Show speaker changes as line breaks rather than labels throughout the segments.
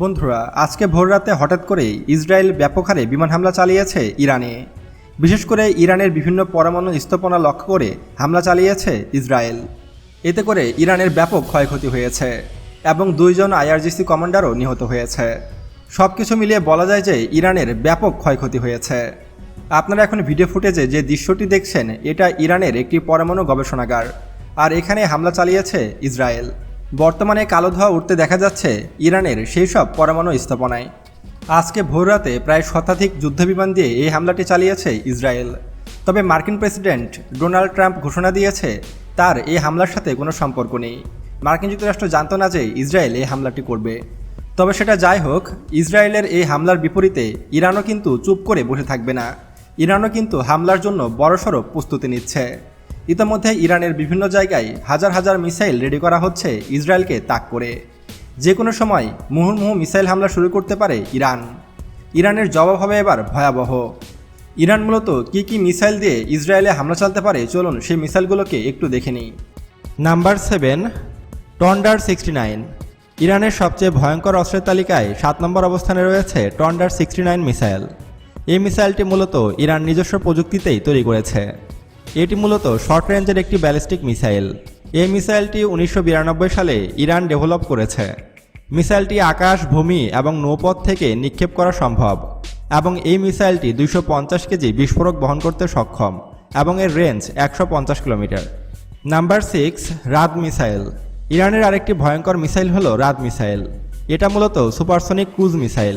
বন্ধুরা, আজকে ভোররাতে হঠাৎ করে ইসরায়েল ব্যাপক হারে বিমান হামলা চালিয়েছে ইরানে। বিশেষ করে ইরানের বিভিন্ন পরমাণু স্থাপনা লক্ষ্য করে হামলা চালিয়েছে ইসরায়েল। এতে করে ইরানের ব্যাপক ক্ষয়ক্ষতি হয়েছে এবং দুইজন আইআরজিসি কমান্ডারও নিহত হয়েছে। সব কিছু মিলিয়ে বলা যায় যে ইরানের ব্যাপক ক্ষয়ক্ষতি হয়েছে। আপনারা এখন ভিডিও ফুটেজে যে দৃশ্যটি দেখছেন, এটা ইরানের একটি পরমাণু গবেষণাগার। আর এখানে হামলা চালিয়েছে ইসরায়েল। বর্তমানে কালো ধোয়া উঠতে দেখা যাচ্ছে ইরানের সেই সব পরমাণু স্থাপনায়। আজকে ভোররাতে প্রায় শতাধিক যুদ্ধবিমান দিয়ে এই হামলাটি চালিয়েছে ইসরায়েল। তবে মার্কিন প্রেসিডেন্ট ডোনাল্ড ট্রাম্প ঘোষণা দিয়েছে, তার এই হামলার সাথে কোনো সম্পর্ক নেই। মার্কিন যুক্তরাষ্ট্র জানত না যে ইসরায়েল এই হামলাটি করবে। তবে সেটা যাই হোক, ইসরায়েলের এই হামলার বিপরীতে ইরানও কিন্তু চুপ করে বসে থাকবে না। ইরানও কিন্তু হামলার জন্য বড়সড় প্রস্তুতি নিচ্ছে। ইতোমধ্যে ইরানের বিভিন্ন জায়গায় হাজার হাজার মিসাইল রেডি করা হচ্ছে ইসরায়েলকে তাক করে। যে কোনো সময় মুহুর্মুহু মিসাইল হামলা শুরু করতে পারে ইরান। ইরানের জবাব হবে এবার ভয়াবহ। ইরান মূলত কি কি মিসাইল দিয়ে ইসরায়েলে হামলা চালাতে পারে চলুন সেই মিসাইলগুলোকে একটু দেখে নিই। Number seven, Tondar sixty nine. ইরানের সবচেয়ে ভয়ঙ্কর অস্ত্রের তালিকায় সাত নম্বর অবস্থানে রয়েছে টন্ডার সিক্সটি নাইন মিসাইল। এই মিসাইলটি মূলত ইরান নিজস্ব প্রযুক্তিতেই তৈরি করেছে। এটি মূলত শর্ট রেঞ্জের একটি ব্যালিস্টিক মিসাইল। এই মিসাইলটি উনিশশো বিরানব্বই সালে ইরান ডেভেলপ করেছে। মিসাইলটি আকাশ, ভূমি এবং নৌপথ থেকে নিক্ষেপ করা সম্ভব এবং এই মিসাইলটি দুইশো পঞ্চাশ কেজি বিস্ফোরক বহন করতে সক্ষম এবং এর রেঞ্জ একশো পঞ্চাশ kilometre. Number six, Raad missile. ইরানের আরেকটি ভয়ঙ্কর মিসাইল হলো রাদ মিসাইল। এটা মূলত সুপারসনিক ক্রুজ মিসাইল।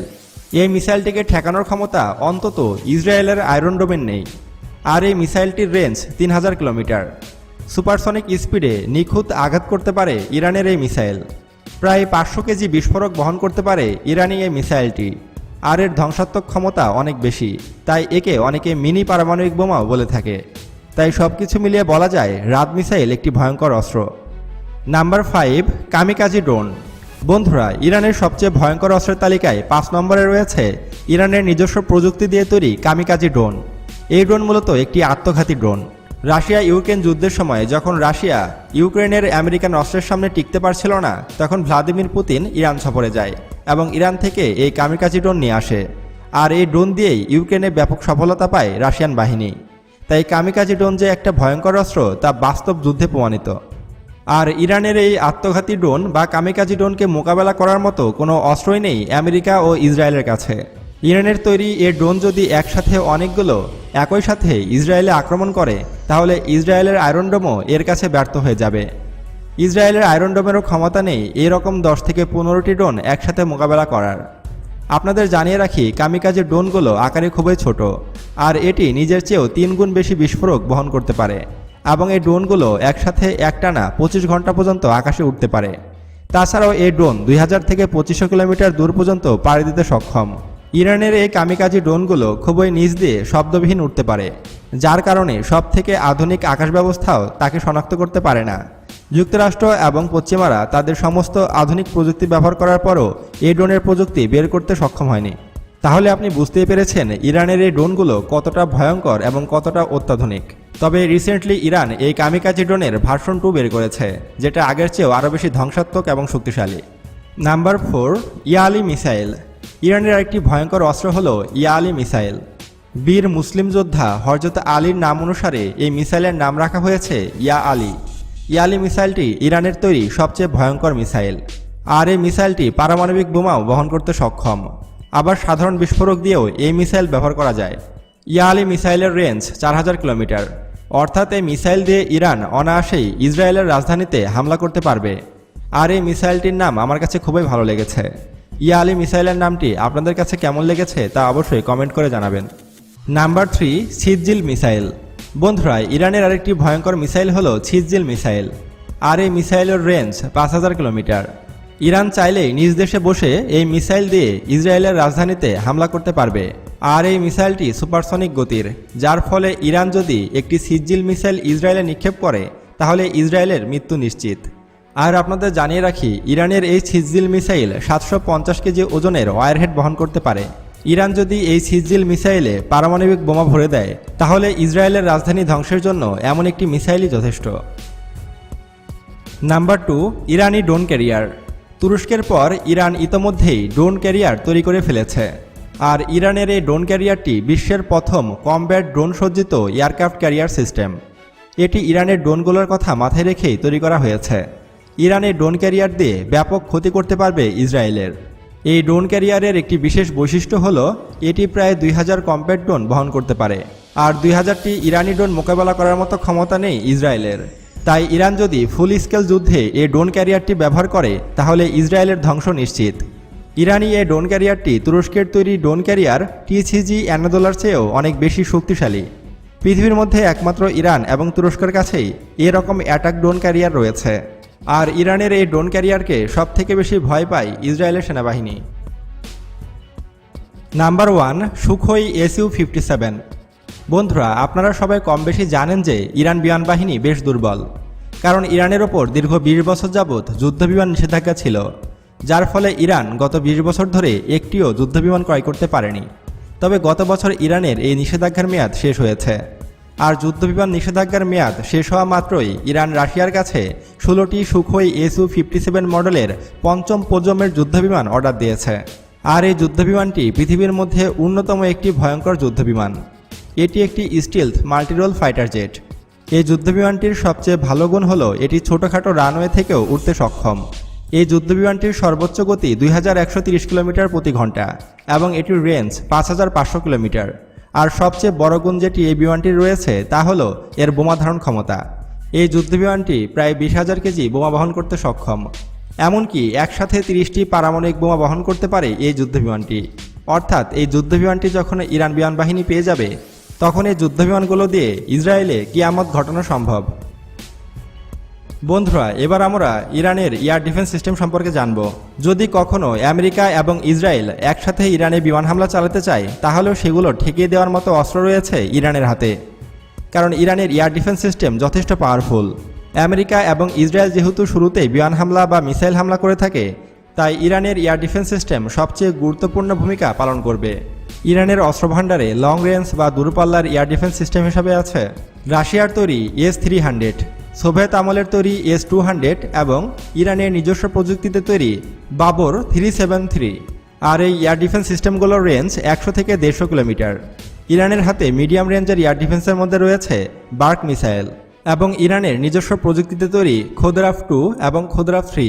এই মিসাইলটিকে ঠেকানোর ক্ষমতা অন্তত ইসরায়েলের আয়রন ডোমেন নেই। আর এই মিসাইলটির রেঞ্জ তিন হাজার কিলোমিটার। সুপারসনিক স্পিডে নিখুঁত আঘাত করতে পারে ইরানের এই মিসাইল। প্রায় পাঁচশো কেজি বিস্ফোরক বহন করতে পারে ইরানি এই মিসাইলটি। আর এর ধ্বংসাত্মক ক্ষমতা অনেক বেশি, তাই একে অনেকে মিনি পারমাণবিক বোমাও বলে থাকে। তাই সব কিছু মিলিয়ে বলা যায়, রাত মিসাইল একটি ভয়ঙ্কর অস্ত্র। Number five, kamikaze drone. বন্ধুরা, ইরানের সবচেয়ে ভয়ঙ্কর অস্ত্রের তালিকায় পাঁচ নম্বরে রয়েছে ইরানের নিজস্ব প্রযুক্তি দিয়ে তৈরি কামিকাজি ড্রোন। এই ড্রোন মূলত একটি আত্মঘাতী ড্রোন। রাশিয়া ইউক্রেন যুদ্ধের সময় যখন রাশিয়া ইউক্রেনের আমেরিকান অস্ত্রের সামনে টিকতে পারছিল না, তখন ভ্লাদিমির পুতিন ইরান সফরে যায় এবং ইরান থেকে এই কামিকাজি ড্রোন নিয়ে আসে। আর এই ড্রোন দিয়েই ইউক্রেনে ব্যাপক সফলতা পায় রাশিয়ান বাহিনী। তাই কামিকাজি ড্রোন যে একটা ভয়ঙ্কর অস্ত্র, তা বাস্তব যুদ্ধে প্রমাণিত। আর ইরানের এই আত্মঘাতী ড্রোন বা কামিকাজি ড্রোনকে মোকাবেলা করার মতো কোনো অস্ত্রই নেই আমেরিকা ও ইসরায়েলের কাছে। ইরানের তৈরি এ ড্রোন যদি একসাথে অনেকগুলো একই সাথে ইসরায়েলে আক্রমণ করে, তাহলে ইসরায়েলের আয়রনডোমও এর কাছে ব্যর্থ হয়ে যাবে। ইসরায়েলের আয়রনডোমেরও ক্ষমতা নেই এরকম দশ থেকে পনেরোটি ড্রোন একসাথে মোকাবেলা করার। আপনাদের জানিয়ে রাখি, কামিকাজের ড্রোনগুলো আকারে খুবই ছোট, আর এটি নিজের চেয়েও তিন গুণ বেশি বিস্ফোরক বহন করতে পারে, এবং এই ড্রোনগুলো একসাথে একটানা পঁচিশ ঘণ্টা পর্যন্ত আকাশে উঠতে পারে। তাছাড়াও এই ড্রোন দুই হাজার থেকে পঁচিশশো কিলোমিটার দূর পর্যন্ত পাড়ি দিতে সক্ষম। ইরানের এই কামিকাজি ড্রোনগুলো খুবই নিচ দিয়ে শব্দবিহীন উঠতে পারে, যার কারণে সব থেকে আধুনিক আকাশ ব্যবস্থাও তাকে শনাক্ত করতে পারে না। যুক্তরাষ্ট্র এবং পশ্চিমারা তাদের সমস্ত আধুনিক প্রযুক্তি ব্যবহার করার পরও এই ড্রোনের প্রযুক্তি বের করতে সক্ষম হয়নি। তাহলে আপনি বুঝতেই পেরেছেন ইরানের এই ড্রোনগুলো কতটা ভয়ঙ্কর এবং কতটা অত্যাধুনিক। তবে রিসেন্টলি ইরান এই কামিকাজি ড্রোনের ভার্সন টু বের করেছে, যেটা আগের চেয়েও আরও বেশি ধ্বংসাত্মক এবং শক্তিশালী। Number four, Ya Ali missile. ইরানের আরেকটি ভয়ঙ্কর অস্ত্র হল ইয়ালি মিসাইল। বীর মুসলিম যোদ্ধা হরজত আলীর নাম অনুসারে এই মিসাইলের নাম রাখা হয়েছে ইয়া আলী। ইয়ালি মিসাইলটি ইরানের তৈরি সবচেয়ে ভয়ঙ্কর মিসাইল। আর এই মিসাইলটি পারমাণবিক বোমাও বহন করতে সক্ষম। আবার সাধারণ বিস্ফোরক দিয়েও এই মিসাইল ব্যবহার করা যায়। ইয়া আলী মিসাইলের রেঞ্জ চার হাজার কিলোমিটার। অর্থাৎ এই মিসাইল দিয়ে ইরান অনায়াসেই ইসরায়েলের রাজধানীতে হামলা করতে পারবে। আর এই মিসাইলটির নাম আমার কাছে খুবই ভালো লেগেছে। ইয়া আলী মিসাইলের নামটি আপনাদের কাছে কেমন লেগেছে তা অবশ্যই কমেন্ট করে জানাবেন। Number three Sejjil missile. বন্ধুরা, ইরানের আরেকটি ভয়ঙ্কর মিসাইল হলো ছিজ্জিল মিসাইল। আর এই মিসাইলের রেঞ্জ পাঁচ হাজার কিলোমিটার। ইরান চাইলেই নিজ দেশে বসে এই মিসাইল দিয়ে ইসরায়েলের রাজধানীতে হামলা করতে পারবে। আর এই মিসাইলটি সুপারসনিক গতির, যার ফলে ইরান যদি একটি সিজ্জিল মিসাইল ইসরায়েলে নিক্ষেপ করে, তাহলে ইসরায়েলের মৃত্যু নিশ্চিত। আর আপনাদের জানিয়ে রাখি, ইরানের এই ছিজিল মিসাইল সাতশো পঞ্চাশ কেজি ওজনের ওয়ারহেড বহন করতে পারে। ইরান যদি এই সিজিল মিসাইলে পারমাণবিক বোমা ভরে দেয়, তাহলে ইসরায়েলের রাজধানী ধ্বংসের জন্য এমন একটি মিসাইলই যথেষ্ট। নাম্বার টু, ইরানি ড্রোন ক্যারিয়ার। তুরস্কের পর ইরান ইতোমধ্যেই ড্রোন ক্যারিয়ার তৈরি করে ফেলেছে। আর ইরানের এই ড্রোন ক্যারিয়ারটি বিশ্বের প্রথম কমব্যাট ড্রোন সজ্জিত এয়ারক্রাফট ক্যারিয়ার সিস্টেম। এটি ইরানের ড্রোনগুলোর কথা মাথায় রেখেই তৈরি করা হয়েছে। ইরানের ড্রোন ক্যারিয়ার দিয়ে ব্যাপক ক্ষতি করতে পারবে ইসরায়েলের। এই ড্রোন ক্যারিয়ারের একটি বিশেষ বৈশিষ্ট্য হলো, এটি প্রায় দুই হাজার কম্প্যাক্ট ড্রোন বহন করতে পারে। আর দুই হাজারটি ইরানি ড্রোন মোকাবেলা করার মতো ক্ষমতা নেই ইসরায়েলের। তাই ইরান যদি ফুল স্কেল যুদ্ধে এই ড্রোন ক্যারিয়ারটি ব্যবহার করে, তাহলে ইসরায়েলের ধ্বংস নিশ্চিত। ইরানি এই ড্রোন ক্যারিয়ারটি তুরস্কের তৈরি ড্রোন ক্যারিয়ার টিসিজি অ্যানাদোলার চেয়েও অনেক বেশি শক্তিশালী। পৃথিবীর মধ্যে একমাত্র ইরান এবং তুরস্কের কাছেই এরকম অ্যাটাক ড্রোন ক্যারিয়ার রয়েছে। আর ইরানের এই ড্রোন ক্যারিয়ারকে সব থেকে বেশি ভয় পায় ইসরায়েলের সেনাবাহিনী। Number one, Sukhoi SU fifty seven. বন্ধুরা, আপনারা সবাই কম বেশি জানেন যে ইরান বিমান বাহিনী বেশ দুর্বল, কারণ ইরানের ওপর দীর্ঘ বিশ বছর যাবৎ যুদ্ধবিমান নিষেধাজ্ঞা ছিল, যার ফলে ইরান গত বিশ বছর ধরে একটিও যুদ্ধবিমান ক্রয় করতে পারেনি। তবে গত বছর ইরানের এই নিষেধাজ্ঞার মেয়াদ শেষ হয়েছে। আর যুদ্ধবিমান নিষেধাজ্ঞার মেয়াদ শেষ হওয়া মাত্রই ইরান রাশিয়ার কাছে ষোলোটি সুখোই এসু ফিফটি সেভেন মডেলের পঞ্চম প্রজন্মের যুদ্ধবিমান অর্ডার দিয়েছে। আর এই যুদ্ধবিমানটি পৃথিবীর মধ্যে অন্যতম একটি ভয়ঙ্কর যুদ্ধবিমান। এটি একটি স্টিলথ মাল্টিরোল ফাইটার জেট। এই যুদ্ধবিমানটির সবচেয়ে ভালো গুণ হল এটি ছোটোখাটো রানওয়ে থেকেও উঠতে সক্ষম। এই যুদ্ধবিমানটির সর্বোচ্চ গতি দুই কিলোমিটার প্রতি ঘণ্টা এবং এটির রেঞ্জ পাঁচ হাজার পাঁচশো কিলোমিটার। আর সবচেয়ে বড় গুণ যেটি এই বিমানটির রয়েছে, তা হল এর বোমা ধারণ ক্ষমতা। এই যুদ্ধবিমানটি প্রায় বিশ হাজার কেজি বোমা বহন করতে সক্ষম। এমনকি একসাথে তিরিশটি পারমাণবিক বোমা বহন করতে পারে এই যুদ্ধবিমানটি অর্থাৎ এই যুদ্ধবিমানটি যখন ইরান বিমান বাহিনী পেয়ে যাবে, তখন এই যুদ্ধবিমানগুলো দিয়ে ইসরায়েলে কিয়ামত ঘটানো সম্ভব। বন্ধুরা, এবার আমরা ইরানের এয়ার ডিফেন্স সিস্টেম সম্পর্কে জানব। যদি কখনো আমেরিকা এবং ইসরায়েল একসাথে ইরানে বিমান হামলা চালাতে চায়, তাহলেও সেগুলো ঠেকিয়ে দেওয়ার মতো অস্ত্র রয়েছে ইরানের হাতে। কারণ ইরানের এয়ার ডিফেন্স সিস্টেম যথেষ্ট পাওয়ারফুল। আমেরিকা এবং ইসরায়েল যেহেতু শুরুতেই বিমান হামলা বা মিসাইল হামলা করে থাকে, তাই ইরানের এয়ার ডিফেন্স সিস্টেম সবচেয়ে গুরুত্বপূর্ণ ভূমিকা পালন করবে। ইরানের অস্ত্রভাণ্ডারে লং রেঞ্জ বা দূরপাল্লার এয়ার ডিফেন্স সিস্টেম হিসাবে আছে। রাশিয়ার তৈরি এস থ্রি হান্ড্রেড। সোভিয়েত আমলের তৈরি এস টু হান্ড্রেড এবং ইরানের নিজস্ব প্রযুক্তিতে তৈরি বাবর থ্রি সেভেন থ্রি আর এই এয়ার ডিফেন্স সিস্টেমগুলোর রেঞ্জ একশো থেকে দেড়শো কিলোমিটার। ইরানের হাতে মিডিয়াম রেঞ্জের এয়ার ডিফেন্সের মধ্যে রয়েছে বার্ক মিসাইল এবং ইরানের নিজস্ব প্রযুক্তিতে তৈরি খোদরাফ টু এবং খোদরাফ থ্রি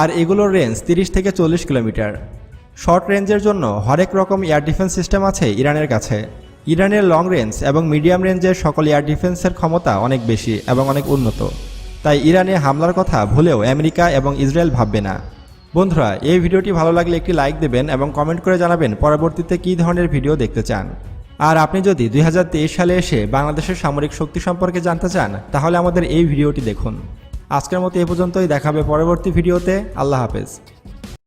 আর এগুলোর রেঞ্জ তিরিশ থেকে চল্লিশ কিলোমিটার। শর্ট রেঞ্জের জন্য হরেক রকম এয়ার ডিফেন্স সিস্টেম আছে ইরানের কাছে। ইরানের লং রেঞ্জ এবং মিডিয়াম রেঞ্জের সকল এয়ার ডিফেন্সের ক্ষমতা অনেক বেশি এবং অনেক উন্নত। তাই ইরানে হামলার কথা ভুলেও আমেরিকা এবং ইসরায়েল ভাববে না। বন্ধুরা, এই ভিডিওটি ভালো লাগলে একটি লাইক দেবেন এবং কমেন্ট করে জানাবেন পরবর্তীতে কী ধরনের ভিডিও দেখতে চান। আর আপনি যদি দুই হাজার তেইশ সালে এসে বাংলাদেশের সামরিক শক্তি সম্পর্কে জানতে চান, তাহলে আমাদের এই ভিডিওটি দেখুন। আজকের মতো এ পর্যন্তই দেখাবে পরবর্তী ভিডিওতে। আল্লাহ হাফেজ।